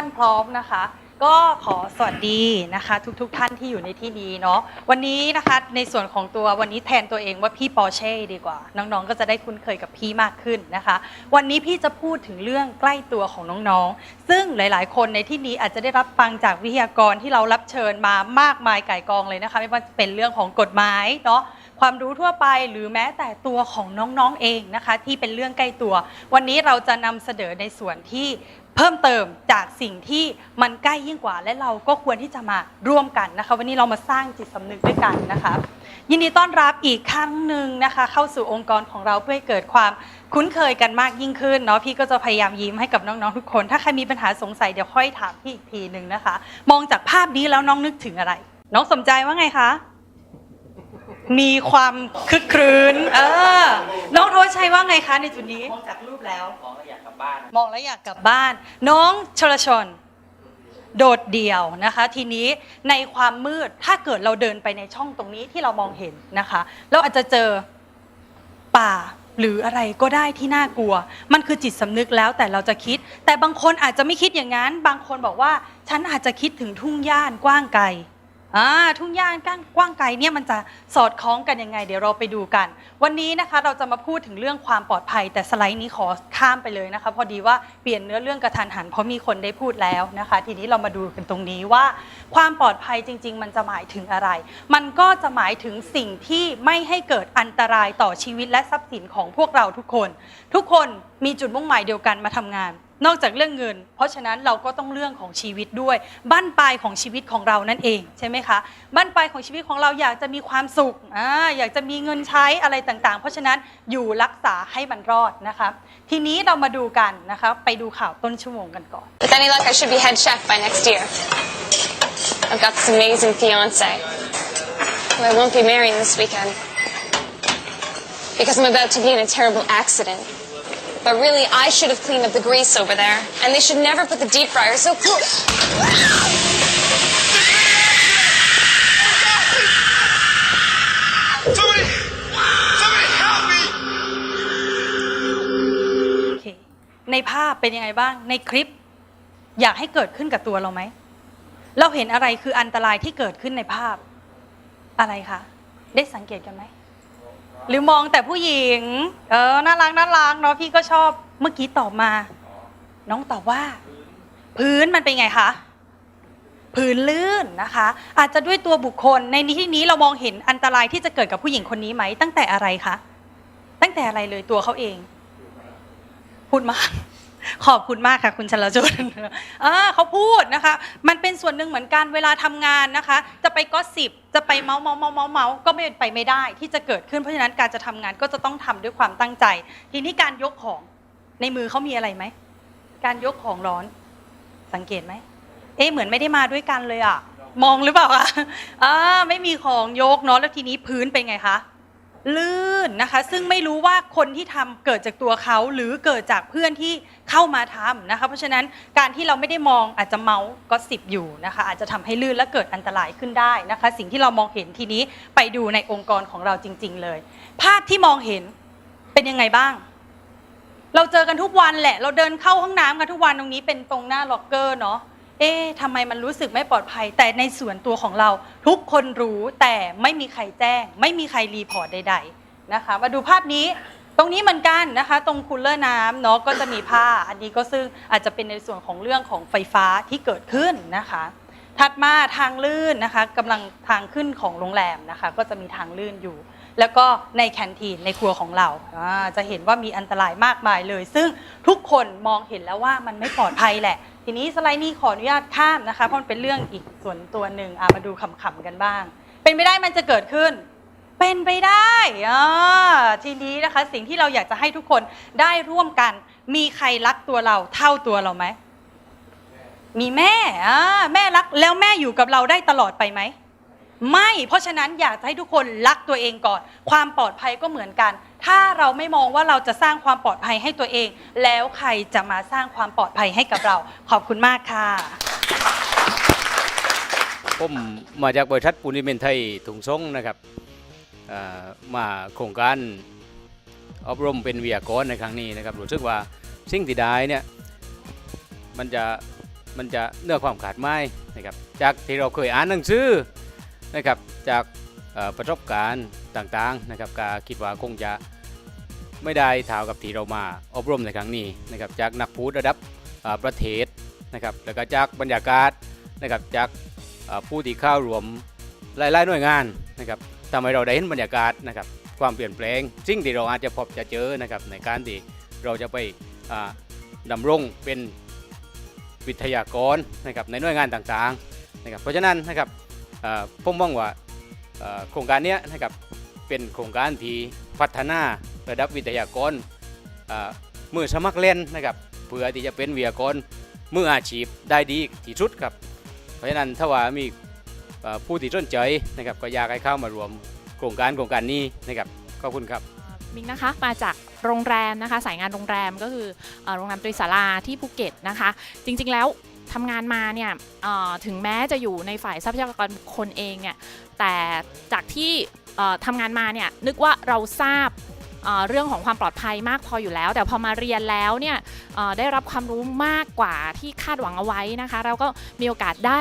านพร้อมนะคะ ก็ขอสวัสดีนะคะ ทุกๆทท่านที่อยู่ในที่นี้เนาะวันนี้นะคะในส่วนของตัววันนี้แทนตัวเองว่าพี่ปอร์เช่ดีกว่า น้องๆ ก็จะได้คุ้นเคยกับพี่มากขึ้นนะคะ วันนี้พี่จะพูดถึงเรื่องใกล้ตัวของน้องๆ ซึ่งหลายๆ คนในที่นี้อาจจะได้รับฟังจากวิทยากรที่เรารับเชิญมามากมายไก่กองเลยนะคะ ไม่ว่าจะเป็นเรื่องของกฎหมายเนาะ ความรู้ทั่วไปหรือแม้แต่ตัวของน้องๆเองนะคะที่เป็นเรื่องใกล้ตัว วันนี้เราจะนำเสนอในส่วนที่เพิ่มเติมจากสิ่งที่มันใกล้ยิ่งกว่า และเราก็ควรที่จะมาร่วมกันนะคะ วันนี้เรามาสร้างจิตสำนึกด้วยกันนะคะยินดีต้อนรับอีกครั้งหนึ่งนะคะ เข้าสู่องค์กรของเราเพื่อให้เกิดความคุ้นเคยกันมากยิ่งขึ้นเนาะพี่ก็จะพยายามยิ้มให้กับน้องๆทุกคน ถ้าใครมีปัญหาสงสัยเดี๋ยวค่อยถามพี่อีกทีหนึ่งนะคะ มองจากภาพนี้แล้วน้องนึกถึงอะไร น้องสมใจว่าไงคะ มีความคึกครื้น เออ น้องโทชัยว่าไงคะในจุดนี้ มองจากรูปแล้ว มองแล้วอยากกลับบ้าน มองแล้วอยากกลับบ้าน น้องชลชน โดดเดี่ยวนะคะ ทีนี้ในความมืดถ้าเกิดเราเดินไปในช่องตรงนี้ที่เรามองเห็นนะคะ เราอาจจะเจอป่าหรืออะไรก็ได้ที่น่ากลัว มันคือจิตสำนึกแล้วแต่เราจะคิด แต่บางคนอาจจะไม่คิดอย่างนั้น บางคนบอกว่า ฉันอาจจะคิดถึงทุ่งหญ้ากว้างไกล อ่าทุ่งหญ้ากว้างไกลเนี่ยมันจะสอดคล้องกันยังไง เดี๋ยวเราไปดูกัน วันนี้นะคะเราจะมาพูดถึงเรื่องความปลอดภัย แต่สไลด์นี้ขอข้ามไปเลยนะคะพอดีว่าเปลี่ยนเนื้อเรื่องกระทันหันเพราะมีคนได้พูดแล้วนะคะ ทีนี้เรามาดูกันตรงนี้ว่า ความปลอดภัยจริง ๆ มันจะหมายถึงอะไร มันก็จะหมายถึงสิ่งที่ไม่ให้เกิดอันตรายต่อชีวิตและทรัพย์สินของพวกเราทุกคน ทุกคนมีจุดมุ่งหมายเดียวกันมาทำงาน นอกจากเรื่องเงิน เพราะฉะนั้นเราก็ต้องเรื่องของชีวิตด้วยบั้นปลายของชีวิตของเรานั่นเองใช่ไหมคะบั้นปลายของชีวิตของเราอยากจะมีความสุขออยากจะมีเงินใช้อะไรต่างๆ เพราะฉะนั้นอยู่รักษาให้มันรอดนะคะทีนี้เรามาดูกันนะคะไปดูข่าวต้นชั่วโมงกันก่อน With any luck, I should be head chef by next year. I've got this amazing fiance who I won't be marrying this weekend because I'm about to be in a terrible accident. But really, I should have cleaned up the grease over there, and they should never put the deep fryer so close. Somebody! Somebody help me! โอเค ในภาพเป็นยังไงบ้าง ในคลิป อยากให้เกิดขึ้นกับตัวเราไหม เราเห็นอะไรคืออันตรายที่เกิดขึ้นในภาพ อะไรคะ ได้สังเกตกันไหม หรือมองแต่ผู้หญิง เออ น่ารักน่ารักเนาะพี่ก็ชอบ เมื่อกี้ตอบมา น้องตอบว่า พื้นมันเป็นไงคะ พื้นลื่นนะคะ อาจจะด้วยตัวบุคคล ในที่นี้เรามองเห็นอันตรายที่จะเกิดกับผู้หญิงคนนี้ไหม ตั้งแต่อะไรคะ ตั้งแต่อะไรเลยตัวเขาเอง พูดมาก ขอบคุณมากค่ะคุณชลจุนอ่าเขาพูดนะคะ มันเป็นส่วนหนึ่งเหมือนกันเวลาทำงานนะคะ จะไปก็สิบจะไปเมาส์เมาส์เมาส์เมาส์เมาส์ก็ไม่เป็นไปไม่ได้ที่จะเกิดขึ้นเพราะฉะนั้นการจะทำงานก็จะต้องทำด้วยความตั้งใจ ทีนี้การยกของในมือเขามีอะไรไหมการยกของร้อนสังเกตไหมเอ๊ะเหมือนไม่ได้มาด้วยกันเลยอะมองหรือเปล่าอะอ่าไม่มีของยกเนาะแล้วทีนี้พื้นเป็นไงคะ ลื่นนะคะ ซึ่งไม่รู้ว่าคนที่ทำเกิดจากตัวเขาหรือเกิดจากเพื่อนที่เข้ามาทำนะคะ เพราะฉะนั้นการที่เราไม่ได้มองอาจจะเมาส์ก็สิบอยู่นะคะ อาจจะทำให้ลื่นและเกิดอันตรายขึ้นได้นะคะ สิ่งที่เรามองเห็นทีนี้ไปดูในองค์กรของเราจริง ๆ เลย ภาพที่มองเห็นเป็นยังไงบ้าง เราเจอกันทุกวันแหละ เราเดินเข้าห้องน้ำกันทุกวันตรงนี้เป็นตรงหน้าล็อกเกอร์เนาะ เอ๊ะทำไมมันรู้สึกไม่ปลอดภัย แต่ในส่วนตัวของเราทุกคนรู้แต่ไม่มีใครแจ้ง ไม่มีใครรีพอร์ตใด ๆนะคะ มาดูภาพนี้ตรงนี้เหมือนกันนะคะ ตรงคูลเลอร์น้ำเนาะก็จะมีผ้า อันนี้ก็ซึ่งอาจจะเป็นในส่วนของเรื่องของไฟฟ้าที่เกิดขึ้นนะคะ ถัดมาทางลื่นนะคะกำลังทางขึ้นของโรงแรมนะคะ ก็จะมีทางลื่นอยู่ แล้วก็ในแคนทีนในครัวของเราอ่าจะเห็นว่ามีอันตรายมากมายเลย ซึ่งทุกคนมองเห็นแล้วว่ามันไม่ปลอดภัยแหละ ทีนี้สไลด์นี้ขออนุญาตข้ามนะคะเพราะมันเป็นเรื่องอีกส่วนตัวหนึ่งอะมาดูขำๆกันบ้าง เป็นไปได้มันจะเกิดขึ้น เป็นไปได้อ่าทีนี้นะคะสิ่งที่เราอยากจะให้ทุกคนได้ร่วมกัน มีใครรักตัวเราเท่าตัวเราไหมมีแม่อ่าแม่รักแล้วแม่อยู่กับเราได้ตลอดไปไหม ไม่ เพราะฉะนั้นอยากจะให้ทุกคนรักตัวเองก่อน ความปลอดภัยก็เหมือนกัน ถ้าเราไม่มองว่าเราจะสร้างความปลอดภัยให้ตัวเอง แล้วใครจะมาสร้างความปลอดภัยให้กับเรา ขอบคุณมากค่ะ ผมมาจากบริษัทปูนซีเมนต์ไทยถุงซงนะครับเอ่อมาโครงการอบรมเป็นวิทยากรในครั้งนี้นะครับรู้สึกว่าสิ่งที่ได้เนี่ยมันจะมันจะเนื้อความขาดไม่นะครับจากที่เราเคยอ่านหนังสือ นะครับจากประสบการณ์ต่างๆนะครับก็คิดว่าคงจะไม่ได้เท่ากับที่เรามาอบรมในครั้งนี้นะครับจากนักพูดระดับประเทศนะครับแล้วก็จากบรรยากาศนะครับจากผู้ที่เข้ารวมหลายๆหน่วยงานนะครับทำให้เราได้เห็นบรรยากาศนะครับความเปลี่ยนแปลงสิ่งที่เราอาจจะพบจะเจอนะครับในการที่เราจะไปอ่าดำรงเป็นวิทยากรนะครับในหน่วยงานต่างๆนะครับเพราะฉะนั้นนะครับ ผมมองว่าโครงการนี้นะครับเป็นโครงการที่พัฒนาระดับวิทยากรเมือสมัครเล่นนะครับเพื่อที่จะเป็นวิทยากรมืออาชีพได้ดีที่สุดครับ เพราะฉะนั้นถ้าว่ามีผู้ที่สนใจนะครับก็อยากให้เข้ามารวมโครงการโครงการนี้นะครับขอบคุณครับมิงนะคะมาจากโรงแรมนะคะสายงานโรงแรมก็คือเอ่อโรงแรมตรีสาราที่ภูเก็ตนะคะ จริงๆแล้ว ทำงานมาเนี่ยถึงแม้จะอยู่ในฝ่ายทรัพยากรบุคคลเองเนี่ยแต่จากที่ทำงานมาเนี่ยนึกว่าเราทราบเรื่องของความปลอดภัยมากพออยู่แล้ว แต่พอมาเรียนแล้วเนี่ยได้รับความรู้มากกว่าที่คาดหวังเอาไว้นะคะ เราก็มีโอกาสได้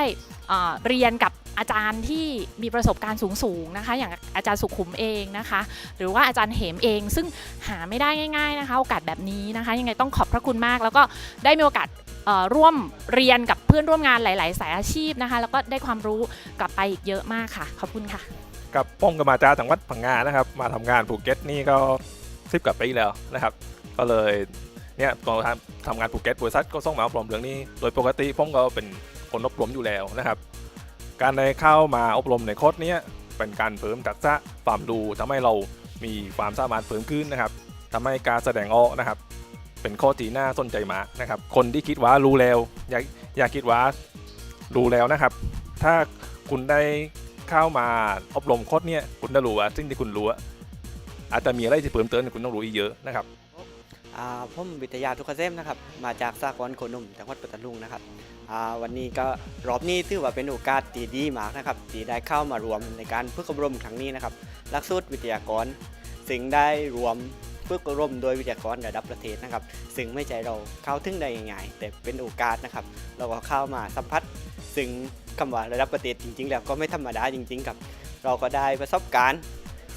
เรียนกับอาจารย์ที่มีประสบการณ์สูงๆนะคะ อย่างอาจารย์สุขุมเองนะคะ หรือว่าอาจารย์เหมเอง ซึ่งหาไม่ได้ง่าย ๆนะคะ โอกาสแบบนี้นะคะ ยังไงต้องขอบพระคุณมาก แล้วก็ได้มีโอกาส ร่วมเรียนกับเพื่อนร่วมงานหลาย ๆ สายอาชีพนะคะ แล้วก็ได้ความรู้กลับไปอีกเยอะมากค่ะ ขอบคุณค่ะ กับป้องกับมาจากจังหวัดพังงานะครับ มาทำงานภูเก็ตนี่ก็สิบกว่าปีแล้วนะครับ ก็เลยเนี่ยตอนทำทำงานภูเก็ตบริษัทก็ส่งมาอบรมเรื่องนี้ โดยปกติผมก็เป็นคนอบรมอยู่แล้วนะครับ การได้เข้ามาอบรมในโคดนี้เป็นการเพิ่มทักษะความรู้ทำให้เรามีความสามารถเพิ่มขึ้นนะครับทำให้การแสดงออกนะครับ เป็นข้อที่น่าสนใจมากนะครับ คนที่คิดว่ารู้แล้ว อยากอยากคิดว่ารู้แล้วนะครับ ถ้าคุณได้เข้ามาอบรมโค้ดเนี้ยคุณจะรู้ว่าสิ่งที่คุณรู้อาจจะมีอะไรที่เพิ่มเติมคุณต้องรู้อีกเยอะนะครับอาผมวิทยาทุกเกษมนะครับ มาจากสากลโคนุ่มจังหวัดปัตตานีนะครับอาวันนี้ก็รอบนี้ถือว่าเป็นโอกาสที่ดีมากนะครับที่ได้เข้ามารวมในการฝึกอบรมครั้งนี้นะครับหลักสูตรวิทยากรซึ่งได้รวม ฝึกอบรมโดยวิทยากรระดับประเทศนะครับ ซึ่งไม่ใช่เราเข้าถึงได้ง่ายๆแต่เป็นโอกาสนะครับ เราก็เข้ามาสัมผัสซึ่งคำว่าระดับประเทศจริง ๆ แล้วก็ไม่ธรรมดาจริง ๆ ครับ เราก็ได้ประสบการณ์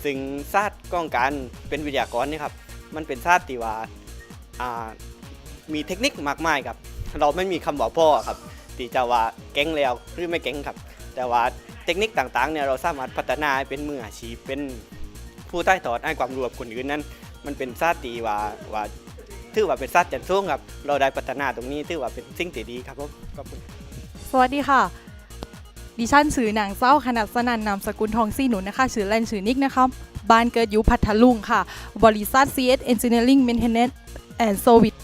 ซึ่งศาสตร์กล้องการเป็นวิทยากรนี่ครับมันเป็นศาสตร์ที่ว่ามีเทคนิคมากมายครับ เราไม่มีคำบอกพ่อครับที่จะว่าเก่งแล้วหรือไม่เก่งครับ แต่ว่าเทคนิคต่างๆเนี่ยเราสามารถพัฒนาเป็นมืออาชีพเป็นผู้ใต้ถอดให้ความรู้กับคนอื่นนั้น มันเป็นศาตีว่าว่าถือว่าเป็นศาตจันทร์สูงครับ เราได้พัฒนาตรงนี้ถือว่าเป็นสิ่งที่ดีครับผมขอบคุณ สวัสดีค่ะ ดิฉันชื่อนางเจ้าขนาดสนันนามสกุลทองซี่หนุนนะคะชื่อเล่นชื่อนิกนะคะบ้านเกิดอยู่พัทลุงค่ะ บริษัท CS Engineering Maintenance and Service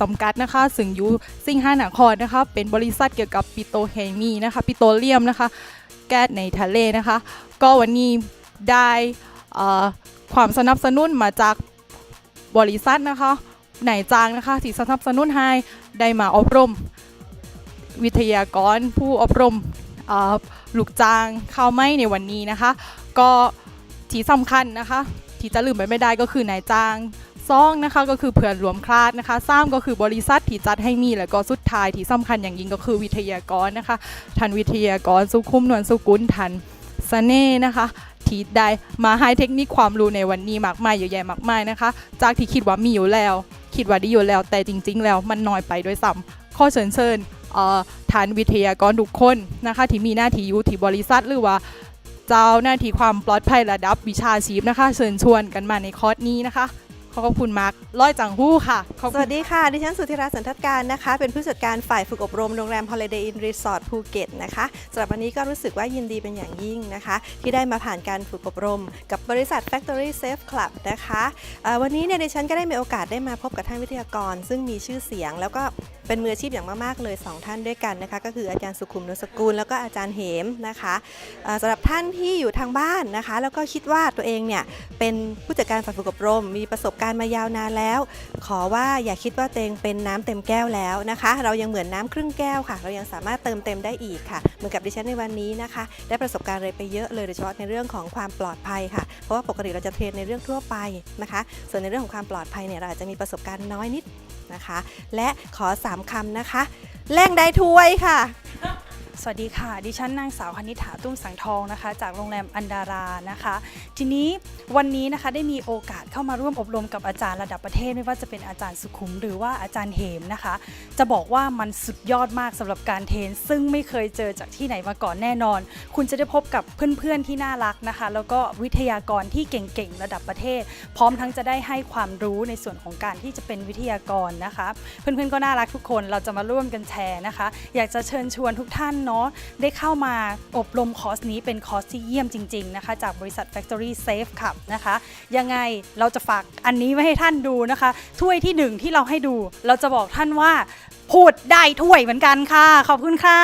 จำกัดนะคะ ซึ่งอยู่ซิงห้าหนครนะคะ เป็นบริษัทเกี่ยวกับปิโตเคมีนะคะ ปิโตเลียมนะคะ แก๊สในทะเลนะคะ ก็วันนี้ได้ความสนับสนุนมาจาก บริษัทนะคะนายจ้างนะคะที่สนับสนุนให้ได้มาอบรม วิทยากรผู้อบรมลูกจ้างเข้าไม่ในวันนี้นะคะ ก็ที่สำคัญนะคะ ที่จะลืมไปไม่ได้ก็คือนายจ้างซองนะคะก็คือเพื่อนรวมคลาดนะคะซ้ำก็คือบริษัทที่จัดให้มีแล้วก็สุดท้ายที่สำคัญอย่างยิ่งก็คือวิทยากรนะคะทันวิทยากรสุขุมนวลสุกุลทันสเน่นะคะ ที่ได้มาให้เทคนิคความรู้ในวันนี้มากมายเยอะแยะมากมายนะคะ จากที่คิดว่ามีอยู่แล้ว คิดว่าดีอยู่แล้วแต่จริง ๆ แล้วมันน้อยไปด้วยซ้ำข้อเชิญเชิญฐานวิทยากรทุกคนนะคะที่มีหน้าที่อยู่ที่บริษัทหรือว่าเจ้าหน้าที่ความปลอดภัยระดับวิชาชีพนะคะ เชิญชวนกันมาในคอร์สนี้นะคะ ขอขอบคุณมาร์คร้อยจังหู้ค่ะขอบสคุณ วัสดีค่ะ ดิฉันสุธิราสันทัดการนะคะ เป็นผู้จัดการฝ่ายฝึกอบรมโรงแรม Holiday Inn Resort ภูเก็ตนะคะสำหรับวันนี้ก็รู้สึกว่ายินดีเป็นอย่างยิ่งนะคะ ที่ได้มาผ่านการฝึกอบรม กับบริษัท Factory Safe Club นะคะเอ่อวันนี้เนี่ยดิฉันก็ได้มีโอกาสได้มาพบกับท่านวิทยากร ซึ่งมีชื่อเสียง แล้วก็เป็นมืออาชีพอย่างมากๆเลย2ท่านด้วยกันนะคะ ก็คืออาจารย์สุขุมนุสกุลแล้วก็อาจารย์เหมนะคะเอ่อสำหรับท่านที่อยู่ทางบ้านนะคะ แล้วก็คิดว่าตัวเองเนี่ยเป็นผู้จัดการฝ่ายฝึกอบรม มีประสบการณ์มายาวนานแล้ว ขอว่าอย่าคิดว่าเองเป็นน้ำเต็มแก้วแล้วนะคะ เรายังเหมือนน้ำครึ่งแก้วค่ะ เรายังสามารถเติมเต็มได้อีกค่ะ เหมือนกับดิฉันในวันนี้นะคะ ได้ประสบการณ์อะไรไปเยอะเลยโดยเฉพาะในเรื่องของความปลอดภัยค่ะ เพราะว่าปกติเราจะเทรนในเรื่องทั่วไปนะคะ ส่วนในเรื่องของความปลอดภัยเนี่ยเราอาจจะมีประสบการณ์น้อยนิดนะคะ และขอ 3คำนะคะแรงได้ถ้วยค่ะ สวัสดีค่ะ ดิฉันนางสาวคณิษฐาตุ้มสังทองนะคะ จากโรงแรมอันดารานะคะ ทีนี้วันนี้นะคะได้มีโอกาสเข้ามาร่วมอบรมกับอาจารย์ระดับประเทศ ไม่ว่าจะเป็นอาจารย์สุขุมหรือว่าอาจารย์เหมนะคะ จะบอกว่ามันสุดยอดมากสำหรับการเทรนซึ่งไม่เคยเจอจากที่ไหนมาก่อนแน่นอน คุณจะได้พบกับเพื่อนๆที่น่ารักนะคะ แล้วก็วิทยากรที่เก่งๆระดับประเทศ พร้อมทั้งจะได้ให้ความรู้ในส่วนของการที่จะเป็นวิทยากรนะคะ เพื่อนๆก็น่ารักทุกคนเราจะมาร่วมกันแชร์นะคะ อยากจะเชิญชวนทุกท่านเนาะได้เข้ามาอบรมคอร์สนี้เป็นคอร์สที่เยี่ยมจริง ๆ นะคะ จากบริษัท Factory Safe ขับนะคะ ยังไงเราจะฝากอันนี้ไว้ให้ท่านดูนะคะ ถ้วยที่หนึ่งที่เราให้ดู เราจะบอกท่านว่า พูดได้ถ้วยเหมือนกันค่ะ ขอบคุณค่ะ